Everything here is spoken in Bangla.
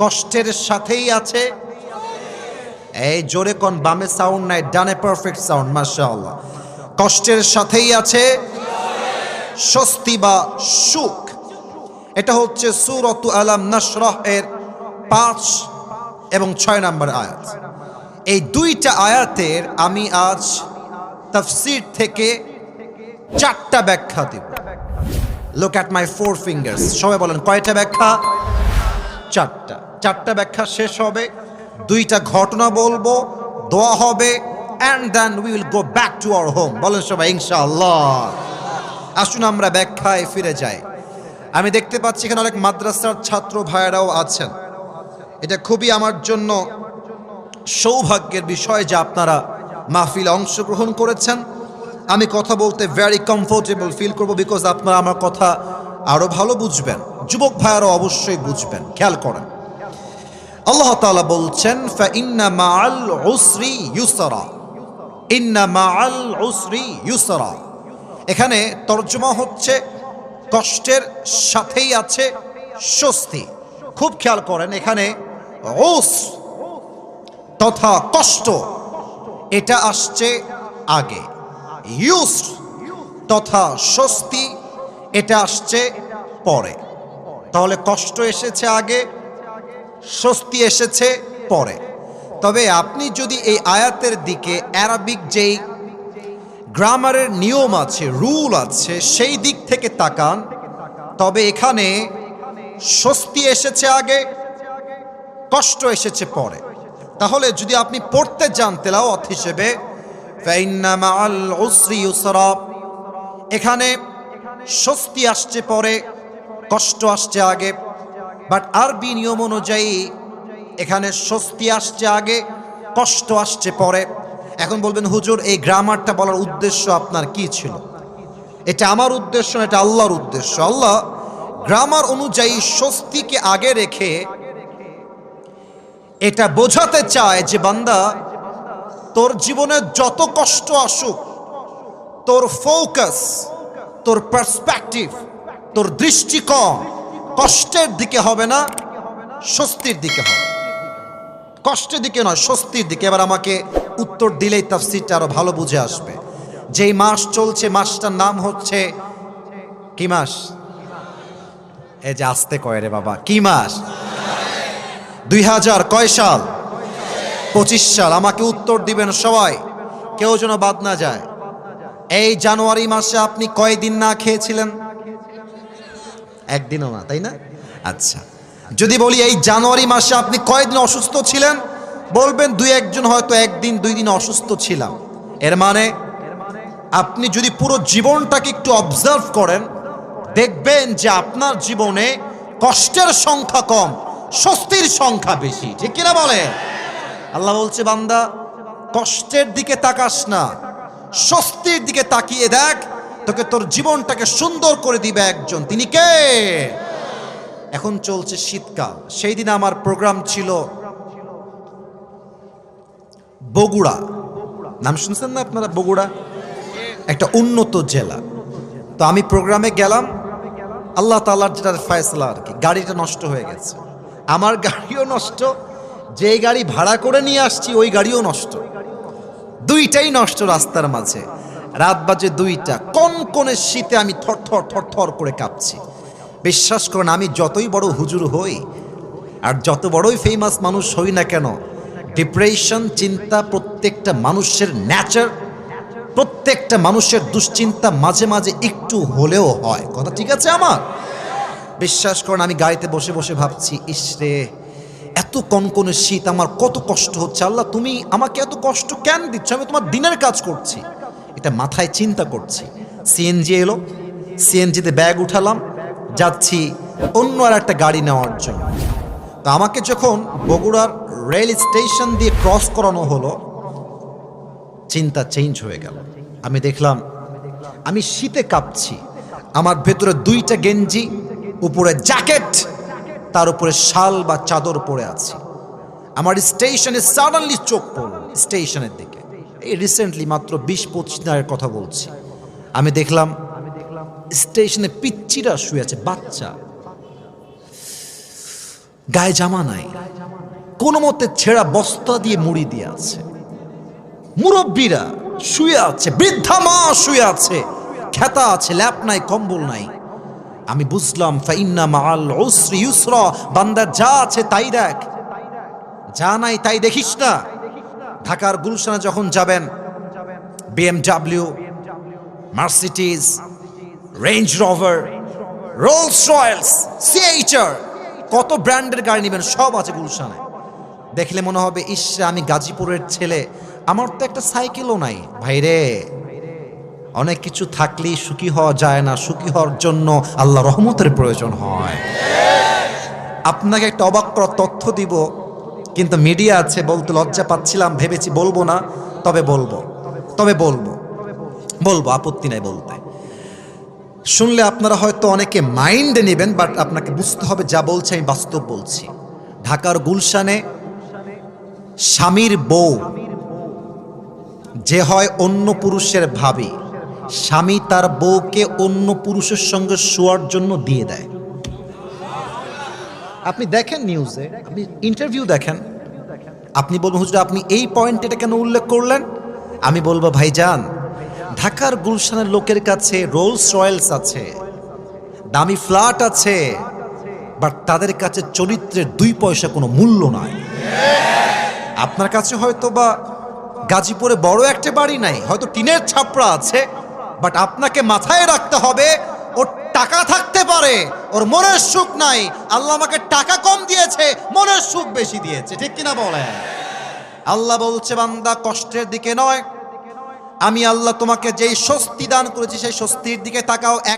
কষ্টের সাথেই আছে। এই জোরে কোন বামে সাউন্ড নাই, ডানে পারফেক্ট সাউন্ড মাশাআল্লাহ। কষ্টের সাথেই আছে স্বস্তি বা সুখ। এটা হচ্ছে সুরত আলাম নাসরাহ এর পাঁচ এবং ছয় নম্বর আয়াত। এই দুইটা আয়াতের আমি আজ তাফসির থেকে চারটা ব্যাখ্যা দেব। Look at my four fingers সবাই বলেন, কয়টা ব্যাখ্যা? চারটা। চারটা ব্যাখ্যা শেষ হবে। দুইটা ঘটনা বলব, দোয়া হবে and then we will go back to our home বলেন সবাই, ইনশাআল্লাহ। আসুন আমরা ব্যাখ্যায় ফিরে যাই। আমি দেখতে পাচ্ছি এখানে অনেক মাদ্রাসার ছাত্র ভাইয়েরাও আছেন। এটা খুবই আমার জন্য সৌভাগ্যের বিষয় যে আপনারা মাহফিলে অংশগ্রহণ করেছেন। আমি কথা বলতে ভেরি কমফোর্টেবল ফিল করব বিকজ আপনারা আমার কথা আরও ভালো বুঝবেন। যুবক ভাইয়ারও অবশ্যই বুঝবেন, খেয়াল করেন। আল্লাহ তাআলা বলছেন ইন্না মাআল উসরি ইউসরা। ইন্না উসরি ইউসরা। এখানে তর্জমা হচ্ছে কষ্টের সাথেই আছে স্বস্তি। খুব খেয়াল করেন, এখানে ওস তথা কষ্ট, এটা আসছে আগে। ইউস তথা স্বস্তি এটা আসছে পরে। তাহলে কষ্ট এসেছে আগে, স্বস্তি এসেছে পরে। তবে আপনি যদি এই আয়াতের দিকে অ্যারাবিক যেই গ্রামারের নিয়ম আছে, রুল আছে, সেই দিক থেকে তাকান, তবে এখানে স্বস্তি এসেছে আগে, কষ্ট এসেছে পরে। তাহলে যদি আপনি পড়তে যান তেলাওয়াত হিসেবে এখানে স্বস্তি আসছে পরে, কষ্ট আসছে আগে। বাট আরবি নিয়ম অনুযায়ী এখানে স্বস্তি আসছে আগে, কষ্ট আসছে পরে। এখন বলবেন, হুজুর, এই গ্রামারটা বলার উদ্দেশ্য আপনার কি ছিল? এটা আমার উদ্দেশ্য, এটা আল্লাহর উদ্দেশ্য। আল্লাহ গ্রামার অনুযায়ী স্বস্তিকে আগে রেখে এটা বোঝাতে চায় যে, বান্দা, তোর জীবনে যত কষ্ট আসুক, তোর ফোকাস তোর পার্সপেক্টিভ তোর দৃষ্টিকোণ কষ্টের দিকে হবে না, স্বস্তির দিকে হবে। কষ্টের দিকে নয়, স্বস্তির দিকে। এবার আমাকে উত্তর দিলেই তাফসিরটা আরও ভালো বুঝে আসবে। যেই মাস চলছে, মাসটার নাম হচ্ছে কি মাস? এই যে আসতে কয় রে বাবা, কি মাস? দুই হাজার কয় সাল? পঁচিশ সাল। আমাকে উত্তর দিবেন সবাই, কেউ যেন বাদ না যায়। এই জানুয়ারি মাসে আপনি কয়দিন না খেয়েছিলেন? একদিনও না, তাই না? আচ্ছা। যদি বলি এই জানুয়ারি মাসে আপনি কয়দিন অসুস্থ ছিলেন, বলবেন দুই একজন হয়তো একদিন, দুই দিন অসুস্থ ছিলাম। এর মানে আপনি যদি পুরো জীবনটাকে একটু অবজার্ভ করেন, দেখবেন যে আপনার জীবনে কষ্টের সংখ্যা কম, স্বস্তির সংখ্যা বেশি। ঠিক কিনা বলে আল্লাহ বলছে, বান্দা, কষ্টের দিকে তাকাস না। স্বস্তির দিকে তাকিয়ে দেখ, তোকে তোর জীবনটাকে সুন্দর করে দিবে একজন। তিনি কে? এখন চলছে শীতকাল। সেই দিন আমার প্রোগ্রাম ছিল বগুড়া। নাম শুনছেন না আপনারা বগুড়া? একটা উন্নত জেলা। তো আমি প্রোগ্রামে গেলাম। আল্লাহ তালার যেটার ফয়সলা আর কি, গাড়িটা নষ্ট হয়ে গেছে। আমার গাড়িও নষ্ট, যেই গাড়ি ভাড়া করে নিয়ে আসছি, ওই গাড়িও নষ্ট। দুইটাই নষ্ট রাস্তার মাঝে। রাত বাজে দুইটা। কোন কোনে শীতে আমি থর থর থর থর করে কাঁপছি। বিশ্বাস করুন, আমি যতই বড় হুজুর হই, আর যত বড়ই ফেমাস মানুষ হই না কেন ডিপ্রেশন চিন্তা প্রত্যেকটা মানুষের ন্যাচার প্রত্যেকটা মানুষের দুশ্চিন্তা মাঝে মাঝে একটু হলেও হয়। কথা ঠিক আছে আমার? বিশ্বাস করেন, আমি গাড়িতে বসে বসে ভাবছি ইসরে এত কনকনে শীত, আমার কত কষ্ট হচ্ছে। আল্লাহ, তুমি আমাকে এত কষ্ট কেন দিচ্ছ? আমি তোমার দিনের কাজ করছি। এটা মাথায় চিন্তা করছি। সিএনজি এলো। সিএনজিতে ব্যাগ উঠালাম। যাচ্ছি অন্য আর একটা গাড়ি নেওয়ার জন্য। তো আমাকে যখন বগুড়ার রেল স্টেশন দিয়ে ক্রস করানো হলো, চিন্তা চেঞ্জ হয়ে গেল। আমি দেখলাম, আমি শীতে কাঁপছি। আমার ভেতরে দুইটা গেঞ্জি, উপরে জ্যাকেট তার উপরে শাল বা চাদর পরে আছে। আমার স্টেশনে সাডেনলি চোখ পড়ল, স্টেশনের দিকে। এই রিসেন্টলি মাত্র বিশ পঁচিশ দিনের কথা বলছি। আমি দেখলাম স্টেশনে পিচ্চিরা শুয়ে আছে, বাচ্চা। গায়ে জামা নাই। কোনো মতে ছেঁড়া বস্তা দিয়ে মুড়ি দিয়ে আছে। মুরব্বীরা শুয়ে আছে, বৃদ্ধা মা শুয়ে আছে। খেতা আছে, ল্যাপ নাই, কম্বল নাই। আমি বুঝলাম, ফাইন্না মাল উসরি ইউসরা, বান্দা যা আছে তাই দেখ। যা নাই তাই দেখিস না। ঢাকার গুলশানে যখন যাবেন BMW Mercedes Range Rover, Rolls Royce CHR কত ব্র্যান্ডের গাড়ি নেবেন, সব আছে গুলশানে। দেখলে মনে হবে, ইস, আমি গাজীপুরের ছেলে। আমার তো একটা সাইকেলও নাই। ভাইরে অনেক কিছু থাকলেই সুখী হওয়া যায় না। সুখী হওয়ার জন্য আল্লাহ রহমতের প্রয়োজন হয়। আপনাকে একটা অবাক করার তথ্য দিব। কিন্তু মিডিয়া আছে, বলতে লজ্জা পাচ্ছিলাম, ভেবেছি বলব না, তবে বলব। তবে বলব। বলব, আপত্তি নাই বলতে। শুনলে আপনারা হয়তো অনেকে মাইন্ডে নেবেন, বাট আপনাকে বুঝতে হবে যা বলছে, আমি বাস্তব বলছি। ঢাকার গুলশানে স্বামীর বউ, যে হয় অন্য পুরুষের ভাবি। স্বামী তার বউকে অন্য পুরুষের সঙ্গে শোয়ার জন্য দিয়ে দেয়। আপনি দেখেন নিউজে আপনি ইন্টারভিউ দেখেন। আপনি বলবেন, হুজুর, আপনি এই পয়েন্ট এটা কেন উল্লেখ করলেন? আমি বলব, ভাইজান, ঢাকার গুলশানের লোকের কাছে রোলস রয়েলস আছে, দামি ফ্ল্যাট আছে বাট তাদের কাছে চরিত্রের দুই পয়সা কোনো মূল্য নাই। আপনার কাছে হয়তো বা গাজীপুরে বড় একটা বাড়ি নাই, হয়তো টিনের ছাপড়া আছে বাট আপনাকে মাথায় রাখতে হবে, ওর টাকা থাকতে পারে, ওর মনের সুখ নাই। আল্লাহ আমাকে টাকা কম দিয়েছে, মনের সুখ বেশি দিয়েছে। ঠিক কিনা বলেন? আল্লাহ বলছে, বান্দা, কষ্টের দিকে নয়। আমি আল্লাহ তোমাকে যেই স্বস্তি দান করেছি, সেই স্বস্তির দিকে তাকাও।